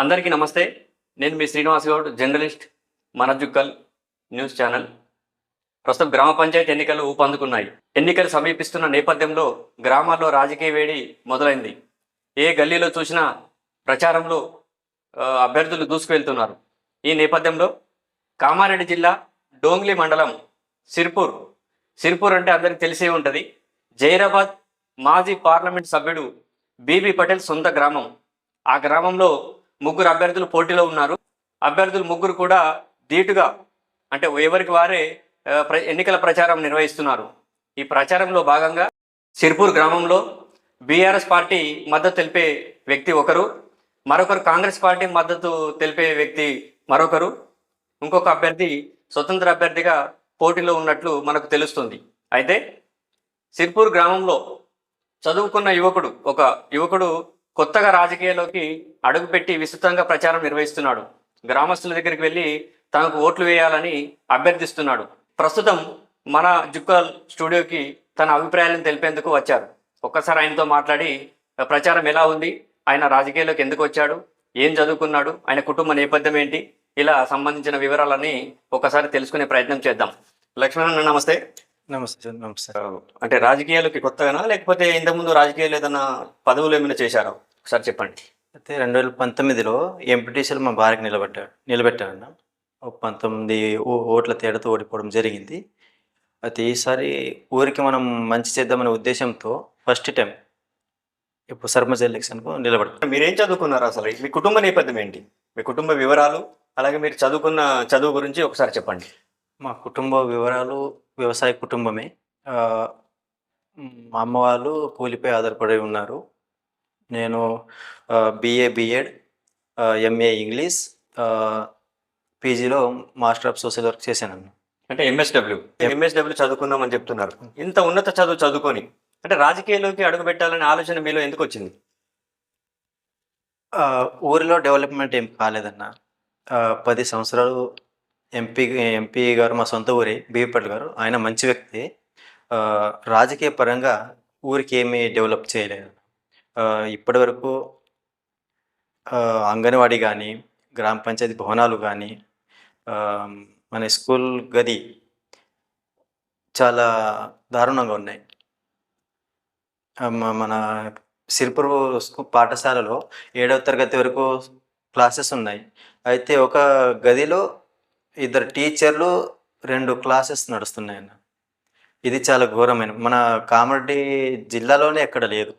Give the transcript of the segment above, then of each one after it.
అందరికీ నమస్తే. నేను మీ Srinivas Goud journalist మనజుక్కల్ news channel. ప్రస్తుతం గ్రామ పంచాయతీ ఎన్నికలు ఊపందుకున్నాయి. ఎన్నికలు సమీపిస్తున్న నేపథ్యంలో గ్రామాల్లో రాజకీయ వేడి మొదలైంది. ఏ గల్లీలో చూసినా ప్రచారంలో అభ్యర్థులు దూసుకువెళ్తున్నారు. ఈ నేపథ్యంలో కామారెడ్డి జిల్లా డోంగ్లీ మండలం సిర్పూర్. సిర్పూర్ అంటే అందరికి తెలిసే ఉంటుంది. జైరాబాద్ మాజీ పార్లమెంట్ సభ్యుడు బీబీ పటేల్ సొంత గ్రామం. ఆ గ్రామంలో ముగ్గురు అభ్యర్థులు పోటీలో ఉన్నారు. అభ్యర్థులు ముగ్గురు కూడా ధీటుగా అంటే ఎవరికి వారే ప్ర- ఎన్నికల ప్రచారం నిర్వహిస్తున్నారు. ఈ ప్రచారంలో భాగంగా సిర్పూర్ గ్రామంలో బీఆర్ఎస్ పార్టీ మద్దతు తెలిపే వ్యక్తి ఒకరు మరొకరు కాంగ్రెస్ పార్టీ మద్దతు తెలిపే వ్యక్తి మరొకరు. ఇంకొక అభ్యర్థి స్వతంత్ర అభ్యర్థిగా పోటీలో ఉన్నట్లు మనకు తెలుస్తుంది. అయితే సిర్పూర్ గ్రామంలో చదువుకున్న యువకుడు ఒక యువకుడు కొత్తగా రాజకీయాల్లోకి అడుగుపెట్టి విస్తృతంగా ప్రచారం నిర్వహిస్తున్నాడు. గ్రామస్తుల దగ్గరికి వెళ్ళి తనకు ఓట్లు వేయాలని అభ్యర్థిస్తున్నాడు. ప్రస్తుతం మన జుక్కల్ స్టూడియోకి తన అభిప్రాయాలను తెలిపేందుకు వచ్చారు. ఒక్కసారి ఆయనతో మాట్లాడి ప్రచారం ఎలా ఉంది? ఆయన రాజకీయాల్లోకి ఎందుకు వచ్చాడు? ఏం చదువుకున్నాడు? ఆయన కుటుంబ నేపథ్యం ఏంటి? ఇలా సంబంధించిన వివరాలని ఒకసారి తెలుసుకునే ప్రయత్నం చేద్దాం. లక్ష్మణ్ నమస్తే. నమస్తే సార్ నమస్తే. అంటే రాజకీయాలకి కొత్తగానా? లేకపోతే ఇంతకుముందు రాజకీయాలు ఏదైనా పదవులు ఏమైనా చేశారా? ఒకసారి చెప్పండి. అయితే రెండు వేల పంతొమ్మిదిలో ఎంపీటీసీలు మా భార్యకి నిలబెట్టాడు నిలబెట్టాడన్న ఒక పంతొమ్మిది ఓ- ఓట్ల తేడాతో ఓడిపోవడం జరిగింది. అయితే ఈసారి ఊరికి మనం మంచి చేద్దామనే ఉద్దేశంతో ఫస్ట్ టైం ఇప్పుడు సర్పంచ్ ఎలక్షన్కు నిలబడ్డాం. మీరేం చదువుకున్నారు అసలు? మీ కుటుంబ నేపథ్యం ఏంటి? మీ కుటుంబ వివరాలు అలాగే మీరు చదువుకున్న చదువు గురించి ఒకసారి చెప్పండి. మా కుటుంబ వివరాలు వ్యవసాయ కుటుంబమే. ఆ, మా అమ్మ వాళ్ళు కూలిపై ఆధారపడి ఉన్నారు. నేను బిఏ బిఎడ్ ఎంఏ ఇంగ్లీష్ పీజీలో మాస్టర్ ఆఫ్ సోషల్ వర్క్ చేశాను అంటే ఎంఎస్డబ్ల్యూ ఎంఎస్డబ్ల్యూ చదువుకుందామని చెప్తున్నారు. ఇంత ఉన్నత చదువు చదువుకొని అంటే రాజకీయాల్లోకి అడుగు పెట్టాలనే ఆలోచన మీలో ఎందుకు వచ్చింది ఆ, ఊరిలో డెవలప్మెంట్ ఏం కాలేదన్న. ఆ, పది సంవత్సరాలు ఎంపీ ఎంపీ గారు మా సొంత ఊరే బీపట్ గారు. ఆయన మంచి వ్యక్తి. రాజకీయ పరంగా ఊరికి ఏమీ డెవలప్ చేయలేదు. ఇప్పటి వరకు అంగన్వాడీ కానీ గ్రామ పంచాయతీ భవనాలు కానీ మన స్కూల్ గది చాలా దారుణంగా ఉన్నాయి. మన సిరిపురు స్కూ- పాఠశాలలో ఏడవ తరగతి వరకు క్లాసెస్ ఉన్నాయి. అయితే ఒక గదిలో ఇద్దరు టీచర్లు రెండు క్లాసెస్ నడుస్తున్నాయన్న. ఇది చాలా ఘోరమైన మన కామారెడ్డి జిల్లాలోనే ఎక్కడ లేదు.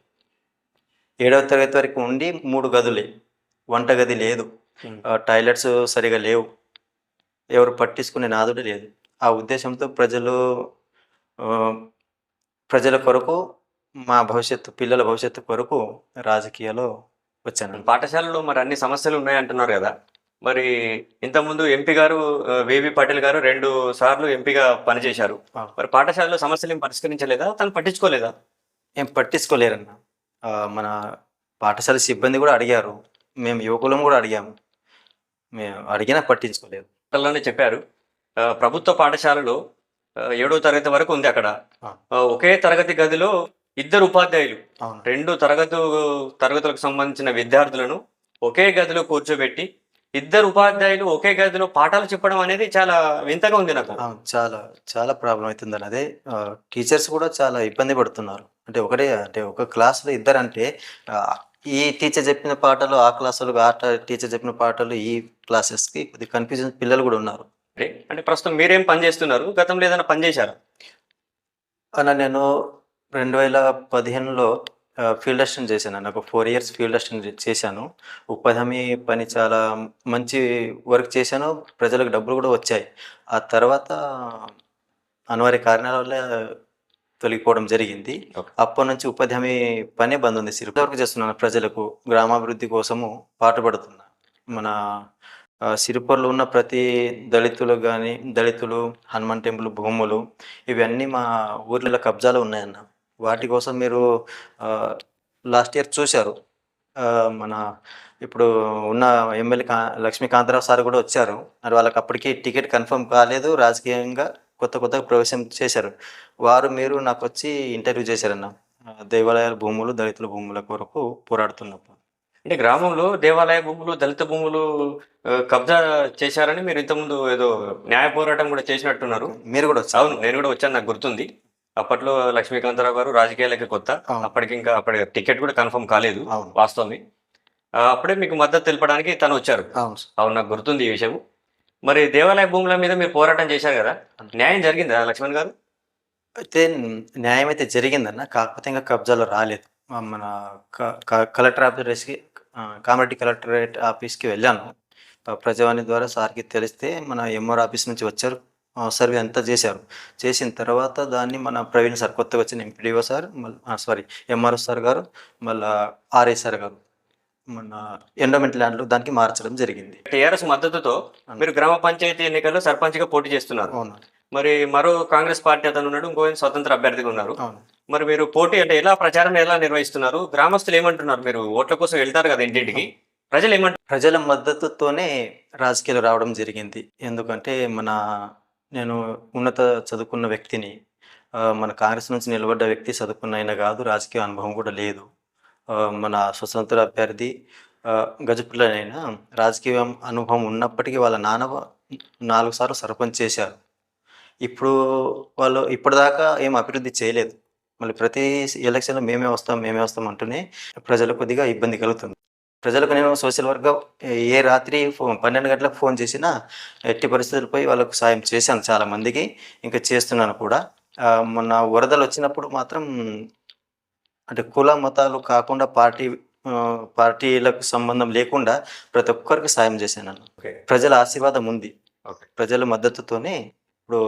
ఏడవ తరగతి వరకు ఉండి మూడు గదులే వంట గది లేదు. టాయిలెట్స్ సరిగా లేవు. ఎవరు పట్టించుకునే నాదుడు లేదు. ఆ ఉద్దేశంతో ప్రజలు ప్రజల కొరకు మా భవిష్యత్తు పిల్లల భవిష్యత్తు కొరకు రాజకీయాల్లో వచ్చాను. పాఠశాలలో మరి అన్ని సమస్యలు ఉన్నాయి అంటున్నారు కదా? మరి ఇంతకుముందు ఎంపీ గారు వేవి పటేల్ గారు రెండు సార్లు ఎంపీగా పనిచేశారు. మరి పాఠశాలలో సమస్యలు ఏం పరిష్కరించలేదా? తను పట్టించుకోలేదా? ఏం పట్టించుకోలేరన్న. మన పాఠశాల సిబ్బంది కూడా అడిగారు. మేము యువకులం కూడా అడిగాము. మేము అడిగినా పట్టించుకోలేదు. లోనే చెప్పారు. ప్రభుత్వ పాఠశాలలో ఏడో తరగతి వరకు ఉంది అక్కడ. ఒకే తరగతి గదిలో ఇద్దరు ఉపాధ్యాయులు. రెండు తరగతి తరగతులకు సంబంధించిన విద్యార్థులను ఒకే గదిలో కూర్చోబెట్టి ఇద్దరు ఉపాధ్యాయులు ఒకే గదిలో పాఠాలు చెప్పడం అనేది చాలా వింతగా ఉంది నాకు. చాలా చాలా ప్రాబ్లం అవుతుందని అదే టీచర్స్ కూడా చాలా ఇబ్బంది పడుతున్నారు. అంటే ఒకటే అంటే ఒక క్లాసులో ఇద్దరు అంటే ఈ టీచర్ చెప్పిన పాటలు ఆ క్లాసులు ఆ టీచర్ చెప్పిన పాటలు ఈ క్లాసెస్కి కొద్దిగా కన్ఫ్యూజన్ పిల్లలు కూడా ఉన్నారు. అంటే అంటే ప్రస్తుతం మీరేం పని చేస్తున్నారు? గతంలో ఏదైనా పని చేశారా? అన్న నేను రెండు వేల పదిహేనులో ఫీల్డ్ అసిస్టెంట్ చేశాను. నాకు ఫోర్ ఇయర్స్ ఫీల్డ్ అసిస్టెంట్ చేశాను. ఉపాధి హామీ పని చాలా మంచి వర్క్ చేశాను. ప్రజలకు డబ్బులు కూడా వచ్చాయి. ఆ తర్వాత అనివార్య కారణాల వల్ల తొలగిపోవడం జరిగింది. అప్పటి నుంచి ఉపాధి హామీ పనే బంద్ ఉంది. సిరి వర్క్ చేస్తున్నాను ప్రజలకు. గ్రామాభివృద్ధి కోసము పాటుపడుతున్నా మన సిరిపురలో ఉన్న ప్రతి దళితులు కానీ దళితులు హనుమాన్ టెంపుల్ భూములు ఇవన్నీ మా ఊర్లలో కబ్జాలో ఉన్నాయన్న. వాటి కోసం మీరు లాస్ట్ ఇయర్ చూశారు. మన ఇప్పుడు ఉన్న ఎమ్మెల్యే కా లక్ష్మీకాంతరావు సార్ కూడా వచ్చారు. మరి వాళ్ళకి అప్పటికి టికెట్ కన్ఫర్మ్ కాలేదు. రాజకీయంగా కొత్త కొత్తగా ప్రవేశం చేశారు. వారు మీరు నాకు వచ్చి ఇంటర్వ్యూ చేశారన్న. దేవాలయాల భూములు దళితుల భూముల కొరకు పోరాడుతున్నప్పుడు. అంటే గ్రామంలో దేవాలయ భూములు దళిత భూములు కబ్జా చేశారని మీరు ఇంతకుముందు ఏదో న్యాయ పోరాటం కూడా చేసినట్టున్నారు. మీరు కూడా వచ్చారు. అవును నేను కూడా వచ్చాను నాకు గుర్తుంది. అప్పట్లో లక్ష్మీకాంతరావు గారు రాజకీయాలకి కొత్త. అప్పటికి ఇంకా అప్పటి టికెట్ కూడా కన్ఫర్మ్ కాలేదు వాస్తవమే. అప్పుడే మీకు మద్దతు తెలపడానికి తను వచ్చారు. అవును నాకు గుర్తుంది ఈ విషయం మరి దేవాలయ భూముల మీద మీరు పోరాటం చేశారు కదా? న్యాయం జరిగిందా లక్ష్మణ్ గారు? అయితే న్యాయం అయితే జరిగిందన్న కాకపోతే ఇంకా కబ్జాలో రాలేదు. మన కలెక్టర్ ఆఫీస్కి కామారెడ్డి కలెక్టరేట్ ఆఫీస్కి వెళ్ళాను. ప్రజావాణి ద్వారా సార్కి తెలిస్తే మన ఎంఆర్ ఆఫీస్ నుంచి వచ్చారు. సర్వే అంతా చేశారు. చేసిన తర్వాత దాన్ని మన ప్రవీణ్ సార్ కొత్తగా వచ్చిన ఎంపీడీఓ సార్ మళ్ళీ సారీ ఎంఆర్ఓ సార్ గారు మళ్ళా ఆర్ఐ సార్ గారు మన ఎండోమెంట్ ల్యాండ్లో దానికి మార్చడం జరిగింది. టీఆర్ఎస్ మద్దతుతో మీరు గ్రామ పంచాయతీ ఎన్నికల్లో సర్పంచ్గా పోటీ చేస్తున్నారు. అవును. మరి మరో కాంగ్రెస్ పార్టీ అతను ఉన్నాడు ఇంకో స్వతంత్ర అభ్యర్థిగా ఉన్నారు. మరి మీరు పోటీ అంటే ఎలా ప్రచారం ఎలా నిర్వహిస్తున్నారు? గ్రామస్తులు ఏమంటున్నారు మీరు? ఓట్ల కోసం వెళ్తారు కదా ఇంటింటికి. ప్రజలు ఏమంటారు ప్రజల మద్దతుతోనే రాజకీయాలు రావడం జరిగింది. ఎందుకంటే మన నేను ఉన్నత చదువుకున్న వ్యక్తిని మన కాంగ్రెస్ నుంచి నిలబడ్డ వ్యక్తి చదువుకున్న అయినా కాదు రాజకీయ అనుభవం కూడా లేదు. మన స్వతంత్ర అభ్యర్థి ఆ, గజపిల్లనైనా రాజకీయ అనుభవం ఉన్నప్పటికీ వాళ్ళ నాన్న నాలుగు సార్లు సర్పంచ్ చేశారు. ఇప్పుడు వాళ్ళు ఇప్పటిదాకా ఏం అభివృద్ధి చేయలేదు. మళ్ళీ ప్రతి ఎలక్షన్లో మేమే వస్తాం మేమే వస్తాం అంటూనే ప్రజలు కొద్దిగా ఇబ్బంది కలుగుతుంది. ప్రజలకు నేను సోషల్ వర్క్గా ఏ రాత్రి ఫోన్ పన్నెండు గంటలకు ఫోన్ చేసినా ఎట్టి పరిస్థితులపై వాళ్ళకు సాయం చేశాను చాలా మందికి ఇంకా చేస్తున్నాను కూడా. మొన్న వరదలు వచ్చినప్పుడు మాత్రం అంటే కుల మతాలు కాకుండా పార్టీ పార్టీలకు సంబంధం లేకుండా ప్రతి ఒక్కరికి సాయం చేశాను ప్రజల ఆశీర్వాదం ఉంది. ప్రజల మద్దతుతోనే ఇప్పుడు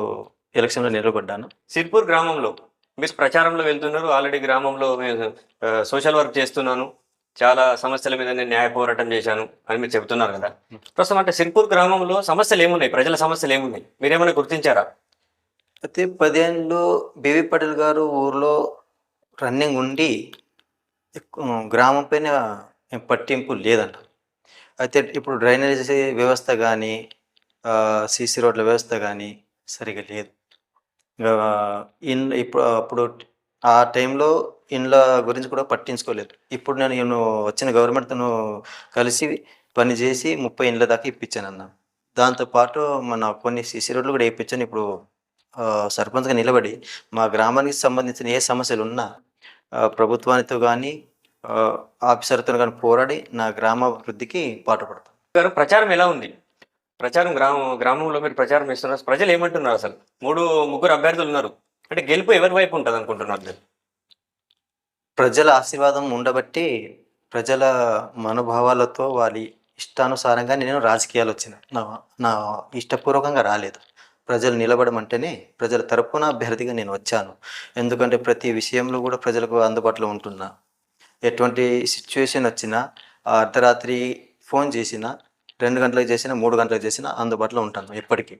ఎలక్షన్లో నిలబడ్డాను. సిర్పూర్ గ్రామంలో మీరు ప్రచారంలో వెళ్తున్నారు ఆల్రెడీ గ్రామంలో సోషల్ వర్క్ చేస్తున్నాను. చాలా సమస్యల మీద నేను న్యాయ పోరాటం చేశాను అని మీరు చెబుతున్నారు కదా. ప్రస్తుతం అంటే సిర్పూర్ గ్రామంలో సమస్యలు ఏమున్నాయి? ప్రజల సమస్యలు ఏమున్నాయి? మీరేమైనా గుర్తించారా? అయితే పదేళ్ళు బీవీ పటేల్ గారు ఊర్లో రన్నింగ్ ఉండి గ్రామం పైన పట్టింపు లేదంట. అయితే ఇప్పుడు డ్రైనేజీ వ్యవస్థ కానీ సీసీ రోడ్ల వ్యవస్థ కానీ సరిగా లేదు. ఇన్ ఇప్పుడు అప్పుడు ఆ టైంలో ఇండ్ల గురించి కూడా పట్టించుకోలేదు. ఇప్పుడు నేను నేను వచ్చిన గవర్నమెంట్తో కలిసి పనిచేసి ముప్పై ఇండ్ల దాకా ఇప్పించాను అన్న దాంతోపాటు మన కొన్ని సీసీ రోడ్లు కూడా వేయించాను. ఇప్పుడు సర్పంచ్గా నిలబడి మా గ్రామానికి సంబంధించిన ఏ సమస్యలు ఉన్నా ప్రభుత్వానితో కానీ ఆఫీసర్తో కానీ పోరాడి నా గ్రామ అభివృద్ధికి పాటుపడతాను గారు ప్రచారం ఎలా ఉంది? ప్రచారం గ్రామం గ్రామంలో మీరు ప్రచారం ఇస్తున్నారు ప్రజలు ఏమంటున్నారు అసలు? మూడు ముగ్గురు అభ్యర్థులు ఉన్నారు. అంటే గెలుపు ఎవరి వైపు ఉంటుంది అనుకుంటున్నారు ప్రజల ఆశీర్వాదం ఉండబట్టి ప్రజల మనోభావాలతో వారి ఇష్టానుసారంగా నేను రాజకీయాలు వచ్చిన. నా నా ఇష్టపూర్వకంగా రాలేదు. ప్రజలు నిలబడమంటేనే ప్రజల తరపున అభ్యర్థిగా నేను వచ్చాను. ఎందుకంటే ప్రతి విషయంలో కూడా ప్రజలకు అందుబాటులో ఉంటున్నా. ఎటువంటి సిచ్యువేషన్ వచ్చినా అర్ధరాత్రి ఫోన్ చేసినా రెండు గంటలకు చేసినా మూడు గంటలకు చేసినా అందుబాటులో ఉంటాను ఎప్పటికీ.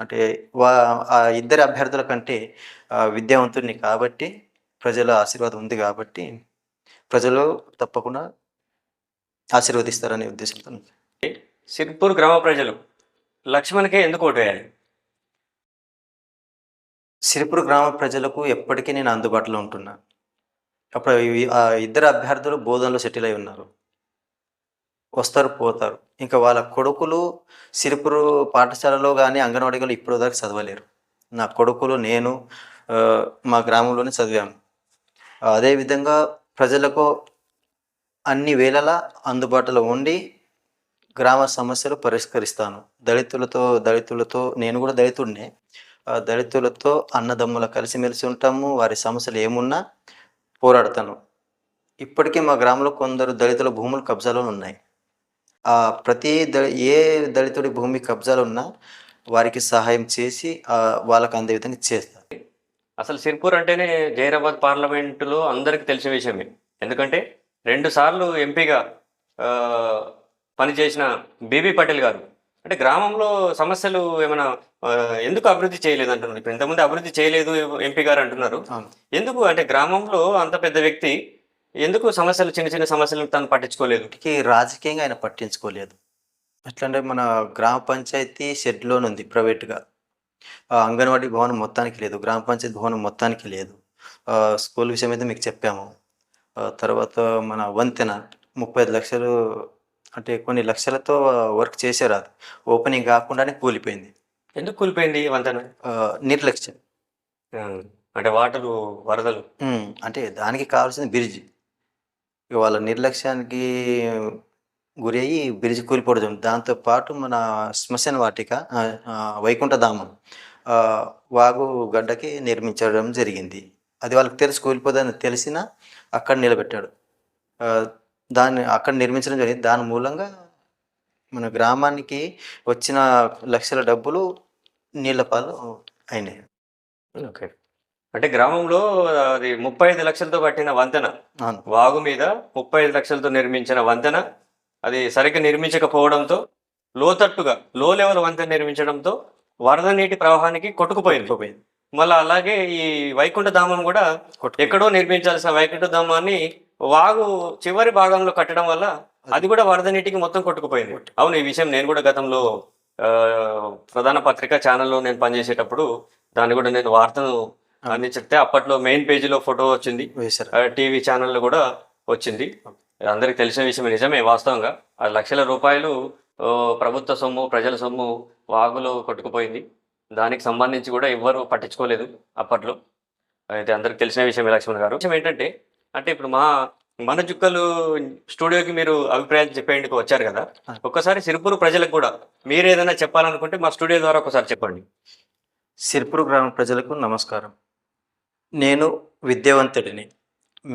అంటే వా ఆ ఇద్దరి అభ్యర్థుల కంటే విద్యావంతుడిని కాబట్టి ప్రజల ఆశీర్వాదం ఉంది కాబట్టి ప్రజలు తప్పకుండా ఆశీర్వదిస్తారనే ఉద్దేశంతో. సిర్పూర్ గ్రామ ప్రజలు లక్ష్మణ్కే ఎందుకు ఓటు వేయాలి? సిరిపుర గ్రామ ప్రజలకు ఎప్పటికీ నేను అందుబాటులో ఉంటున్నా. అప్పుడు ఇద్దరు అభ్యర్థులు బోధనలో సెటిల్ అయి ఉన్నారు. వస్తారు పోతారు. ఇంకా వాళ్ళ కొడుకులు సిరిపురు పాఠశాలలో కానీ అంగన్వాడీలో ఇప్పుడు దాకా చదవలేరు. నా కొడుకులు నేను మా గ్రామంలోనే చదివాము. అదేవిధంగా ప్రజలకు అన్ని వేళలా అందుబాటులో ఉండి గ్రామ సమస్యలు పరిష్కరిస్తాను. దళితులతో దళితులతో నేను కూడా దళితుడినే. ఆ దళితులతో అన్నదమ్ముల కలిసిమెలిసి ఉంటాము వారి సమస్యలు ఏమున్నా పోరాడతాను. ఇప్పటికీ మా గ్రామంలో కొందరు దళితుల భూములు కబ్జాలో ఉన్నాయి. ప్రతి ద ఏ దళితుడి భూమి కబ్జాలు ఉన్నా వారికి సహాయం చేసి వాళ్ళకు అందే విధంగా చేస్తాను అసలు సిర్పూర్ అంటేనే జైరాబాద్ పార్లమెంటులో అందరికీ తెలిసిన విషయమే. ఎందుకంటే రెండు సార్లు ఎంపీగా పనిచేసిన బీబీ పటేల్ గారు. అంటే గ్రామంలో సమస్యలు ఏమైనా ఎందుకు అభివృద్ధి చేయలేదు అంటున్నారు? ఇప్పుడు ఇంతకుముందు అభివృద్ధి చేయలేదు ఎంపీ గారు అంటున్నారు. ఎందుకు? అంటే గ్రామంలో అంత పెద్ద వ్యక్తి ఎందుకు సమస్యలు చిన్న చిన్న సమస్యలను తను పట్టించుకోలేదు? రాజకీయంగా ఆయన పట్టించుకోలేదు. ఎట్లంటే మన గ్రామ పంచాయతీ షెడ్లోనే ఉంది ప్రైవేట్గా. అంగన్వాడీ భవనం మొత్తానికి లేదు. గ్రామ పంచాయతీ భవనం మొత్తానికి లేదు. స్కూల్ విషయం అయితే మీకు చెప్పాము. తర్వాత మన వంతెన ముప్పై ఐదు లక్షలు అంటే కొన్ని లక్షలతో వర్క్ చేశారు అది. ఓపెనింగ్ కాకుండానే కూలిపోయింది. ఎందుకు కూలిపోయింది వంతెన? నిర్లక్ష్యం. అంటే వాటరు వరదలు. అంటే దానికి కావాల్సిన బ్రిడ్జ్ ఇక వాళ్ళ నిర్లక్ష్యానికి గురి అయ్యి బ్రిడ్జ్ కూలిపోవడం. దాంతో పాటు మన శ్మశాన వాటిక వైకుంఠధామం వాగు గడ్డకి నిర్మించడం జరిగింది. అది వాళ్ళకి తెలిసి కూలిపోదని తెలిసిన అక్కడ నిలబెట్టాడు. దాన్ని అక్కడ నిర్మించడం జరిగింది. దాని మూలంగా మన గ్రామానికి వచ్చిన లక్షల డబ్బులు నీళ్ళ పాలు అయినాయి. ఓకే. అంటే గ్రామంలో అది ముప్పై ఐదు లక్షలతో కట్టిన వంతెన. వాగు మీద ముప్పై ఐదు లక్షలతో నిర్మించిన వంతెన అది సరిగ్గా నిర్మించకపోవడంతో లోతట్టుగా లో లెవెల్ వంతెన నిర్మించడంతో వరద నీటి ప్రవాహానికి కొట్టుకుపోయింది. పోయింది మళ్ళీ అలాగే ఈ వైకుంఠ ధామం కూడా ఎక్కడో నిర్మించాల్సిన వైకుంఠ ధామాన్ని వాగు చివరి భాగంలో కట్టడం వల్ల అది కూడా వరద నీటికి మొత్తం కొట్టుకుపోయింది. అవును ఈ విషయం నేను కూడా గతంలో ప్రధాన పత్రిక ఛానల్లో నేను పనిచేసేటప్పుడు దాన్ని కూడా నేను వార్తను అందించితే అప్పట్లో మెయిన్ పేజీలో ఫోటో వచ్చింది. టీవీ ఛానల్లో కూడా వచ్చింది. అందరికి తెలిసిన విషయం నిజమే వాస్తవంగా. ఆ లక్షల రూపాయలు ప్రభుత్వ సొమ్ము ప్రజల సొమ్ము వాగులో కొట్టుకుపోయింది. దానికి సంబంధించి కూడా ఎవ్వరు పట్టించుకోలేదు అప్పట్లో. అయితే అందరికి తెలిసిన విషయం లక్ష్మణ్ గారు. విషయం ఏంటంటే అంటే ఇప్పుడు మా మన జుక్కలు స్టూడియోకి మీరు అభిప్రాయాలు చెప్పేందుకు వచ్చారు కదా. ఒక్కసారి సిరుపూరు ప్రజలకు కూడా మీరు ఏదైనా చెప్పాలనుకుంటే మా స్టూడియో ద్వారా ఒకసారి చెప్పండి. సిరిపురు గ్రామ ప్రజలకు నమస్కారం. నేను విద్యావంతుడిని.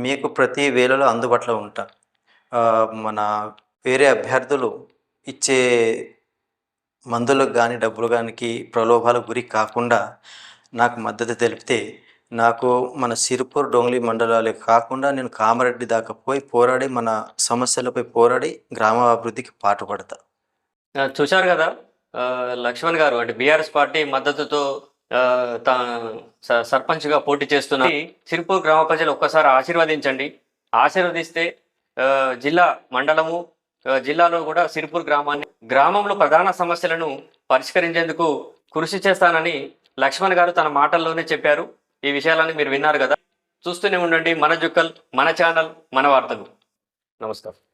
మీకు ప్రతి వేళలో అందుబాటులో ఉంటా. మన వేరే అభ్యర్థులు ఇచ్చే మందులకు కానీ డబ్బులు కానీ ప్రలోభాలకు గురి కాకుండా నాకు మద్దతు తెలిపితే నాకు మన సిరిపూర్ డొంగ్లీ మండలాలే కాకుండా నేను కామారెడ్డి దాకా పోయి పోరాడి మన సమస్యలపై పోరాడి గ్రామాభివృద్ధికి పాటుపడతా చూశారు కదా? లక్ష్మణ్ గారు అంటే బీఆర్ఎస్ పార్టీ మద్దతుతో తా సర్పంచ్గా పోటీ చేస్తున్న సిరిపూర్ గ్రామ ప్రజలు ఒక్కసారి ఆశీర్వదించండి. ఆశీర్వదిస్తే జిల్లా మండలము జిల్లాలో కూడా సిరిపూర్ గ్రామాన్ని గ్రామంలో ప్రధాన సమస్యలను పరిష్కరించేందుకు కృషి చేస్తానని లక్ష్మణ్ గారు తన మాటల్లోనే చెప్పారు. ఈ విషయాలని మీరు విన్నారు కదా. చూస్తూనే ఉండండి. మన జుక్కల్ మన ఛానల్ మన వార్తలు. నమస్కారం.